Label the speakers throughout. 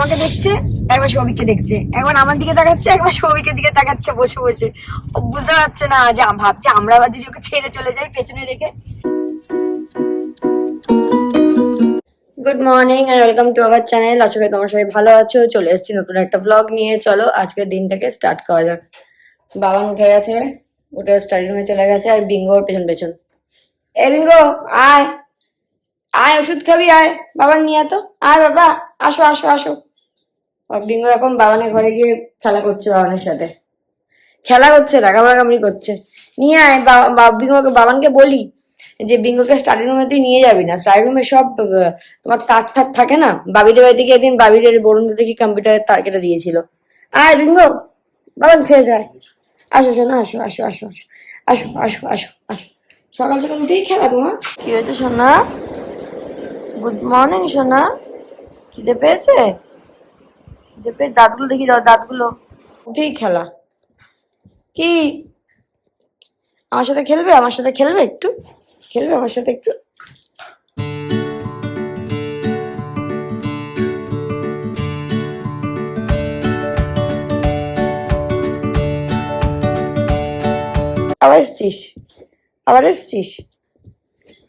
Speaker 1: আমাকে দেখছে, একবার সৌভিককে দেখছে। একবার আমার দিকে তাকাচ্ছে, একবার সৌভিকের দিকে তাকাচ্ছে বসে বসে। বুঝতে পারছে না যে ভাবছে আমরা আবার যদি ওকে ছেড়ে চলে যাই পেছনে রেখে। Good morning and welcome to our channel আশা করি তোমার সবাই ভালো আছো। চলে এসেছি নতুন একটা ব্লগ নিয়ে। চলো, আজকের দিনটাকে স্টার্ট করা যাক। বাবান উঠে গেছে, উঠে স্টাডি রুমে চলে গেছে আর বিঙ্গো পেছন পেছন। এ বিঙ্গো আয়। আয়, ওষুধ খাবি, আয়। বাবান নিয়ে তো। আয় বাবা, আসো আসো আসো। বিঙ্গো এখন বাবানের ঘরে গিয়ে খেলা করছে বাবানের সাথে। খেলা করছে রাগামারাগামড়ি করছে। নিয়ে আয় বিঙ্গোকে, বাবানকে বলি যে, বিঙ্গোকে স্টাডি রুমে তুই নিয়ে যাবি না। স্টাডি রুমে সব তোমার তার ঠাক থাকে না? বাবিদের বাড়িতে গিয়ে একদিন বাবিদের বরুণ দেখি কম্পিউটারের তার কেটে দিয়েছিল। আয় বিঙ্গো, বাবান ছেড়ে যায়। আসো, শোনো, আসো আসো আসো আসো। আসো আসো আসো আসো। সকাল সকাল উঠেই খেলা তোমার। কি হয়েছে সোনা? গুড মর্নিং সোনা। খিদে পেয়েছে? পেয়ে দাঁতগুলো দেখি, দাও, দাঁতগুলো। উঠেই খেলা। কি? আমার সাথে খেলবে? আমার সাথে খেলবে একটু? খেলবে আমার সাথে একটু? আবার এসছিস? আবার এসছিস?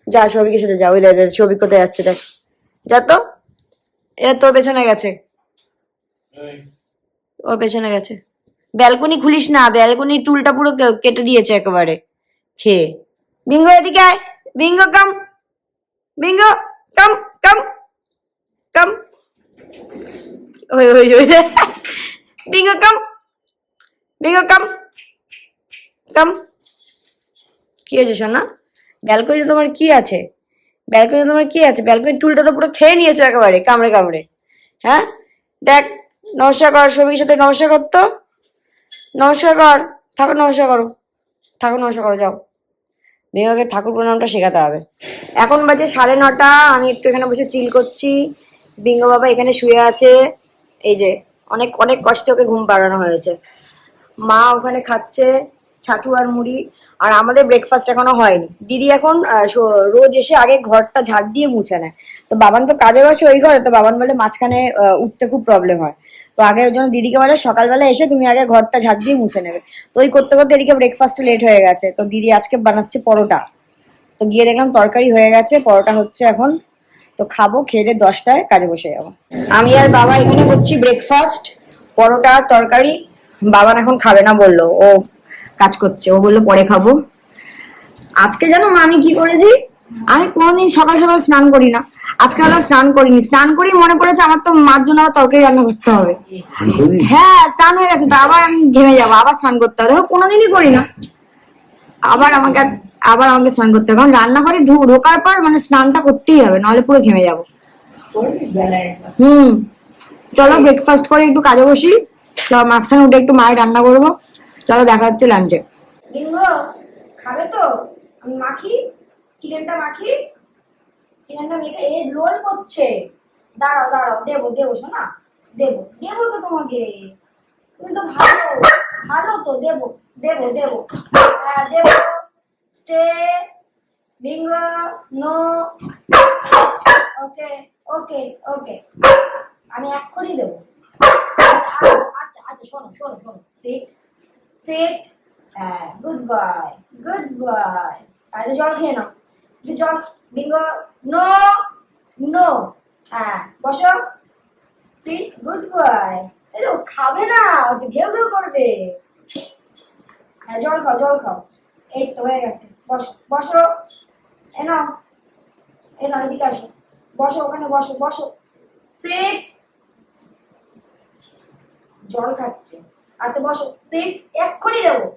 Speaker 1: যা সবিকের সাথে যা, ওই দেখ ছবি কোথায় যাচ্ছে দেখ। যা তো। এরা তোর পেছনে গেছে। ওর পেছনে গেছে। ব্যালকনি খুলিস না ব্যালকনি টুলটা পুরো কেটে দিয়েছে একেবারে। খেয়ে বিঙ্গো এদিকে আয়। বিঙ্গো কাম বিঙ্গো কাম কাম কাম ওই ওই ওই। বিঙ্গো কাম বিঙ্গো কাম কাম কি হয়েছে সোনা? ব্যালকনিতে তোমার কি আছে? ব্যালকনিতে তোমার কি আছে? ব্যালকনির টুলটা তো পুরো খেয়ে নিয়েছো একেবারে, কামড়ে কামড়ে। হ্যাঁ? দেখ নমস্কার কর সাথে নমস্কার কর তো। নমস্কার কর ঠাকুর নমস্কার করো। ঠাকুর নমস্কার করো, যাও। মেয়েকে ঠাকুর প্রণামটা শেখাতে হবে। এখন বাজে সাড়ে নটা, আমি একটু এখানে বসে চিল করছি। বিঙ্গ বাবা এখানে শুয়ে আছে। এই যে, অনেক অনেক কষ্টে ওকে ঘুম পাড়ানো হয়েছে। মা ওখানে খাচ্ছে, ছাতু আর মুড়ি। আর আমাদের ব্রেকফাস্ট এখনও হয়নি। দিদি এখন রোজ এসে আগে ঘরটা ঝাড় দিয়ে মুছে নেয়। তো বাবান তো কাজে বসে ওই ঘরে, তো বাবান বলে মাঝখানে উঠতে খুব প্রবলেম হয়। তো আগে ওই জন্য দিদিকে বলে, সকালবেলা এসে তুমি আগে ঘরটা ঝাড় দিয়ে মুছে নেবে। তো ওই করতে করতে এদিকে ব্রেকফাস্ট লেট হয়ে গেছে। তো দিদি আজকে বানাচ্ছে পরোটা। তো গিয়ে দেখলাম তরকারি হয়ে গেছে, পরোটা হচ্ছে এখন। তো খাব, খেয়ে দশটায় কাজে বসে যাব। আমি আর বাবা এখানে করছি ব্রেকফাস্ট পরোটা, তরকারি। বাবান এখন খাবে না বলল, ও কাজ করছে। ও বলল পরে খাব। আজকে জানো আমি কি করেছি? আমি কোনোদিন সকাল সকাল স্নান করি না। আজকে আমরা স্নান করিনি। স্নান করি মনে পড়েছে আমার তো মার জন্য আবার তরকারি রান্না করতে হবে। হ্যাঁ স্নান হয়ে গেছে তো আবার আমি ঘেমে যাব আবার স্নান করতে হবে। কোনোদিনই করি না আবার আমাকে আবার আমাকে স্নান করতে হবে। কারণ রান্নাঘরে ঢু- ঢোকার পর মানে স্নানটা করতেই হবে নাহলে পুরো ঘেমে যাব। হুম। চলো ব্রেকফাস্ট করে একটু কাজে বসি। চলো মাঝখানে উঠে একটু মায়ের রান্না করব। চলো দেখা হচ্ছে লাঞ্চে বিঙ্গো খাবে তো? আমি মাখি চিকেনটা মাখি। এ লোল করছে? দাঁড়াও দাঁড়াও, দেবো দেবো, শোনা, দেবো দেবো তো তোমাকে। তুমি তো ভালো ভালো তো, দেবো দেবো দেবো। হ্যাঁ দেবো। Stay, Bingo, no. Okay okay okay. আমি এক্ষুনি দেবো। আচ্ছা আচ্ছা শোনো শোনো শোনো। সিট সিট হ্যাঁ গুড বয় গুড বয় তাহলে জল খেয়ে নাও। জল বিঙ্গো, নো নো। হ্যাঁ বসো। Sit good boy. এই খাবে না, ও ঘেউ ঘেউ করবে। হ্যাঁ জল খাও জল খাও। এই তো হয়ে গেছে, বসো বসো। এ নাও এ নাও, এদিকে আসো। বসো, ওখানে বসো বসো। সিট। জল খাচ্ছে। আচ্ছা বসো। সিট, এক্ষুনি দেবো।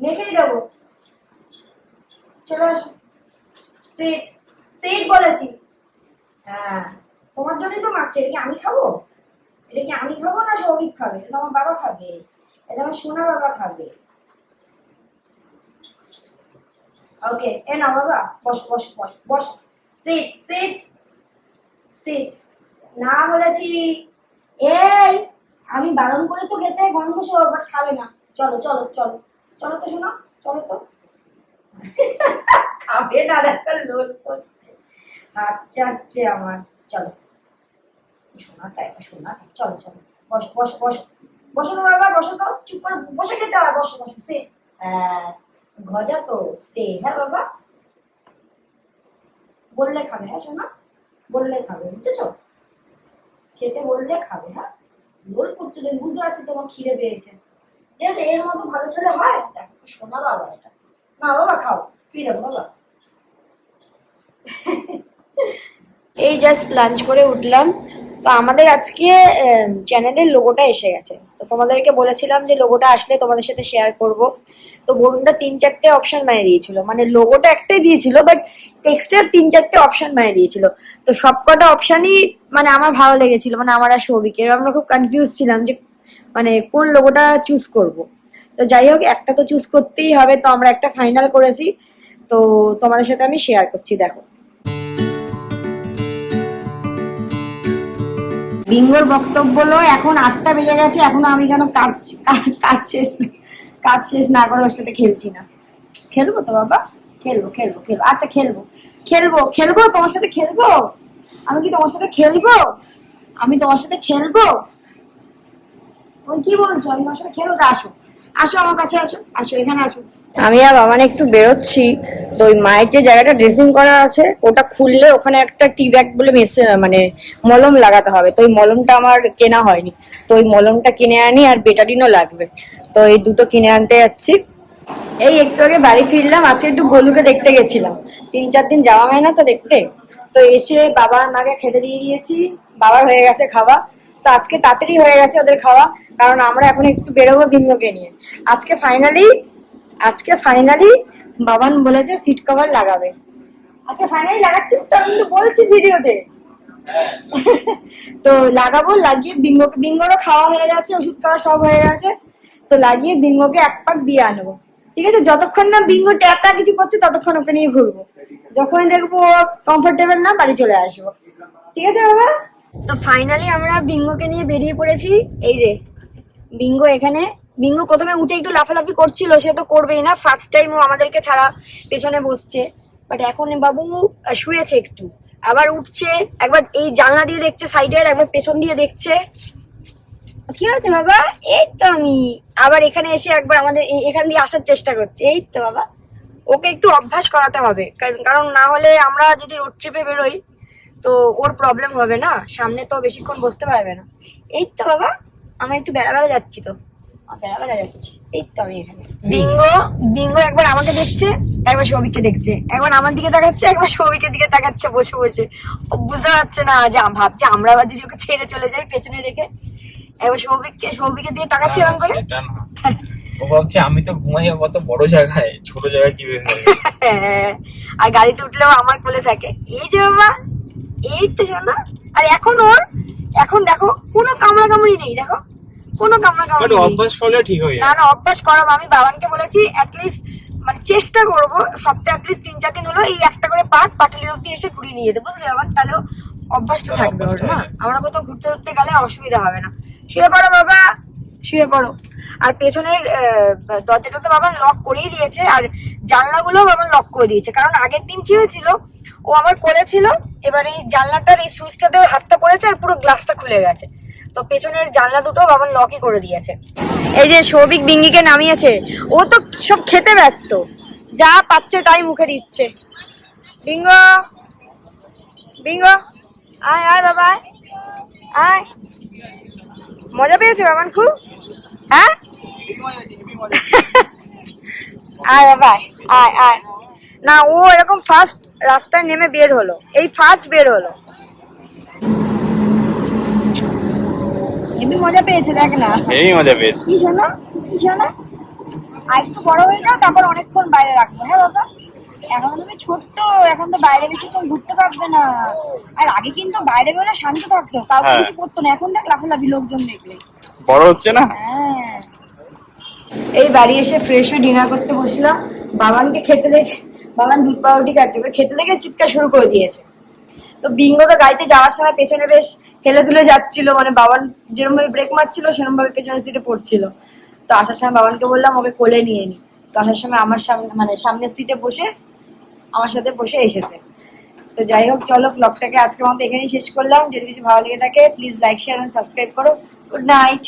Speaker 1: মেখেই দেবো। চলে আসো। সিট সিট বলেছি। হ্যাঁ তোমার জন্যই তো মাখছে, এটা কি আমি খাব? এটা কি আমি খাব না সৌভিক খাবে? এটা আমার বাবা খাবে। এটা আমার সোনা বাবা খাবে। ওকে এ না বাবা, বস বস বস বস। সিট সিট সিট না বলেছি। এই, আমি বারণ করে তো খেতে, গন্ধ সহ বাট খাবে না। চলো চলো চলো। চলো তো শোনো, চলো তো। খাবে না, দেখা লোড করছে। হাত চাটছে আমার। চলো। শোনাটা এটা শোনাটা চলো চলো। বসো বসো বসো। বসো তো বাবা, বসো তো। চুপ করে বসে খেতে হয়। বসো বসো। সে গজা তো স্টে হ্যাঁ বাবা। বললে খাবে হ্যাঁ শোনা। বললে খাবে, বুঝেছ? খেতে বললে খাবে হ্যাঁ? লোল করছে তুমি, বুঝতে পারছি তোমার খিদে পেয়েছে। ঠিক আছে? এর মতো ভালো ছেলে হয়? দেখো, শোনা বাবা এটা। না বাবা, খাও। ফ্রি বাবা। এই জাস্ট লাঞ্চ করে উঠলাম। তো আমাদের আজকে চ্যানেলের লোগোটা এসে গেছে। তো তোমাদেরকে বলেছিলাম যে লোগোটা আসলে তোমাদের সাথে শেয়ার করব। তো বরুণদা তিন চারটে অপশন মানে দিয়েছিল। মানে লোগোটা একটাই দিয়েছিল বাট টেক্সটের তিন চারটে অপশন মানে দিয়েছিল। তো সবকটা অপশনই মানে আমার ভালো লেগেছিল মানে আমার আর সৌভিকের। আমরা খুব কনফিউজ ছিলাম যে মানে কোন লোগোটা চুজ করব। তো যাই হোক, একটা তো চুজ করতেই হবে। তো আমরা একটা ফাইনাল করেছি। তো তোমাদের সাথে আমি শেয়ার করছি, দেখো। বিঙ্গোর বক্তব্য হলো এখন আটটা বেজে গেছে এখনও আমি কেন কাজ কাজ শেষ কাজ শেষ না করে ওর সাথে খেলছি না। খেলব তো বাবা? খেলব খেলব খেলব। আচ্ছা খেলব। খেলব খেলব? তোমার সাথে খেলব? আমি কি তোমার সাথে খেলব? আমি তোমার সাথে খেলব? তুমি কি বলছো? আমি তোমার সাথে খেলব? তা আসো। আসো আমার কাছে আসো। আসো এখানে আসো। আমি আর বাবানে একটু বেরোচ্ছি। তো ওই মায়ের যে জায়গাটা ড্রেসিং করা আছে, ওটা খুললে ওখানে একটা টি ব্যাগ বলে মেসে মানে মলম লাগাতে হবে। তো ওই মলমটা আমার কেনা হয়নি। তো ওই মলমটা কিনে আনি আর বেটাডিনও লাগবে। তো এই দুটো কিনে আনতে যাচ্ছি। এই একটু আগে বাড়ি ফিরলাম, আজকে একটু গোলুকে দেখতে গেছিলাম। তিন চার দিন যাওয়া হয় না তো দেখতে। তো এসে বাবা মাকে খেতে দিয়ে দিয়েছি বাবার হয়ে গেছে খাওয়া। তো আজকে তাড়াতাড়ি হয়ে গেছে ওদের খাওয়া। কারণ আমরা এখন একটু বেরোবো বিঙ্গকে নিয়ে। আজকে ফাইনালি আজকে ফাইনালি বাবান বলেছে সিট কভার লাগাবে। আচ্ছা ফাইনালি লাগাচ্ছিস? তো আমি বলছি ভিডিওতে তো। লাগাবো, লাগিয়ে বিঙ্গোকে বিঙ্গোরও খাওয়া হয়ে গেছে, ওষুধ খাওয়া সব হয়ে গেছে। তো লাগিয়ে বিঙ্গোকে এক পাক দিয়ে আনব। ঠিক আছে? যতক্ষণ না বিঙ্গো ট্যাপটা কিছু করছে, ততক্ষণ ওকে নিয়ে ঘুরবো। যখন দেখব ও কমফোর্টেবল না, বাড়ি চলে আসব। ঠিক আছে, বাবা? তো ফাইনালি আমরা বিঙ্গোকে নিয়ে বেরিয়ে পড়েছি। এই যে, বিঙ্গো এখানে বিঙ্গো প্রথমে উঠে একটু লাফালাফি করছিল, সে তো করবেই না। ফার্স্ট টাইম ও আমাদেরকে ছাড়া পেছনে বসছে। বাট এখন বাবু শুয়েছে একটু। আবার উঠছে, একবার এই জানলা দিয়ে দেখছে সাইডে আর একবার পেছন দিয়ে দেখছে। কি হয়েছে বাবা? এই তো আমি। আবার এখানে এসে একবার আমাদের এখান দিয়ে আসার চেষ্টা করছে। এই তো বাবা। ওকে একটু অভ্যাস করাতে হবে। কারণ না হলে আমরা যদি রোড ট্রিপে বেরোই, তো ওর প্রবলেম হবে না। সামনে তো বেশিক্ষণ বসতে পারবে না। এই তো বাবা। আমি একটু বেড়া বেড়া যাচ্ছি তো। আমি বেড়া বেড়া যাচ্ছি। এই তো আমি এখানে। বিঙ্গো বিঙ্গো একবার আমাকে দেখছে একবার সৌভিককে দেখছে। একবার আমার দিকে তাকাচ্ছে একবার সৌভিকের দিকে তাকাচ্ছে বসে বসে। ও বুঝতে পারছে না যে ভাবছে আমরা আবার যদি ওকে ছেড়ে চলে যাই পেছনে রেখে। একবার সৌভিককে সৌভিকের দিকে তাকাচ্ছে এরকম করে।
Speaker 2: ও ভাবছে আমি তো ঘুমাই কত বড় জায়গায় ছোট জায়গায় কি
Speaker 1: হ্যাঁ, আর গাড়িতে উঠলেও আমার কোলে থাকে। এই যে বাবা এই তো শোনা। আর এখন ওর এখন দেখো কোনো কামড়া কামড়ি নেই দেখো। কোনো কামড়া
Speaker 2: বাট
Speaker 1: নেই।
Speaker 2: অভ্যাস করলে ঠিক হয়ে
Speaker 1: না না অভ্যাস করাবো আমি বাবানকে বলেছি অ্যাটলিস্ট মানে চেষ্টা করব সপ্তাহে অ্যাটলিস্ট তিন চার দিন হলো এই একটা করে পাক পাটুলি অব্দি এসে ঘুরিয়ে নিয়ে যেতে। বুঝলি বাবা তাহলেও অভ্যাসটা থাকবে ওর না? আমরা কোথাও ঘুরতে ঘুরতে গেলে অসুবিধা হবে না। শুয়ে পড়ো বাবা শুয়ে পড়ো। আর পেছনের দরজাটা তো বাবা লক করেই দিয়েছে আর জানলাগুলো বাবা লক করে দিয়েছে। কারণ আগের দিন কি হয়েছিল ও আমার করেছিল এবার এই জানলাটার এই সুইচটাতে হাতটা পড়েছে আর পুরো গ্লাসটা খুলে গেছে। তো পেছনের জানলা দুটো বাবা লকই করে দিয়েছে। এই যে সৌভিক বিঙ্গিকে নামিয়েছে, ও তো সব খেতে ব্যস্ত। যা পাচ্ছে তাই মুখে দিচ্ছে। বিঙ্গ বিঙ্গ, আয় আয় বাবা, আয়। মজা পেয়েছে বাবান খুব? হ্যাঁ? আয় বাবা, আয় আয়। না, ও এরকম ফার্স্ট রাস্তায় নেমে বের হলো। এই ফার্স্ট বের হলো। মজা পেয়েছে দেখ না।
Speaker 2: এই মজা পেয়েছে।
Speaker 1: কি শোনো কি শোনো? আর একটু বড় হয়ে যাও তারপর অনেকক্ষণ বাইরে রাখব হ্যাঁ বাবা এখন তুমি ছোট্ট এখন তো বাইরে বেশিক্ষণ ঘুরতে পারবে না। আর আগে কিন্তু বাইরে বেরোলে শান্ত থাকতো কাউকে
Speaker 2: হ্যাঁ।
Speaker 1: কিছু করতো না এখন দেখ লাফালাফি লোকজন দেখলে।
Speaker 2: বড় হচ্ছে না?
Speaker 1: হ্যাঁ। এই বাড়ি এসে ফ্রেশ হয়ে ডিনার করতে বসলাম বাবানকে খেতে দেখে বাবান দুধ পাউরুটি খাচ্ছে খেতে দেখে চিৎকার শুরু করে দিয়েছে। তো বিঙ্গো তো গাড়িতে যাওয়ার সময় পেছনে বেশ হেলে দুলে যাচ্ছিল মানে বাবান যেরকম ভাবে ব্রেক মারছিল সেরকম ভাবে পেছনের সিটে পড়ছিল। তো আসার সময় বাবানকে বললাম, ওকে কোলে নিয়ে নি। তো আসার সময় আমার সামনে মানে সামনের সিটে বসে আমার সাথে বসে এসেছে। তো যাই হোক, চলো ব্লগটাকে আজকের মতো এখানেই শেষ করলাম। যদি কিছু ভালো লেগে থাকে please like share and subscribe করো। Good night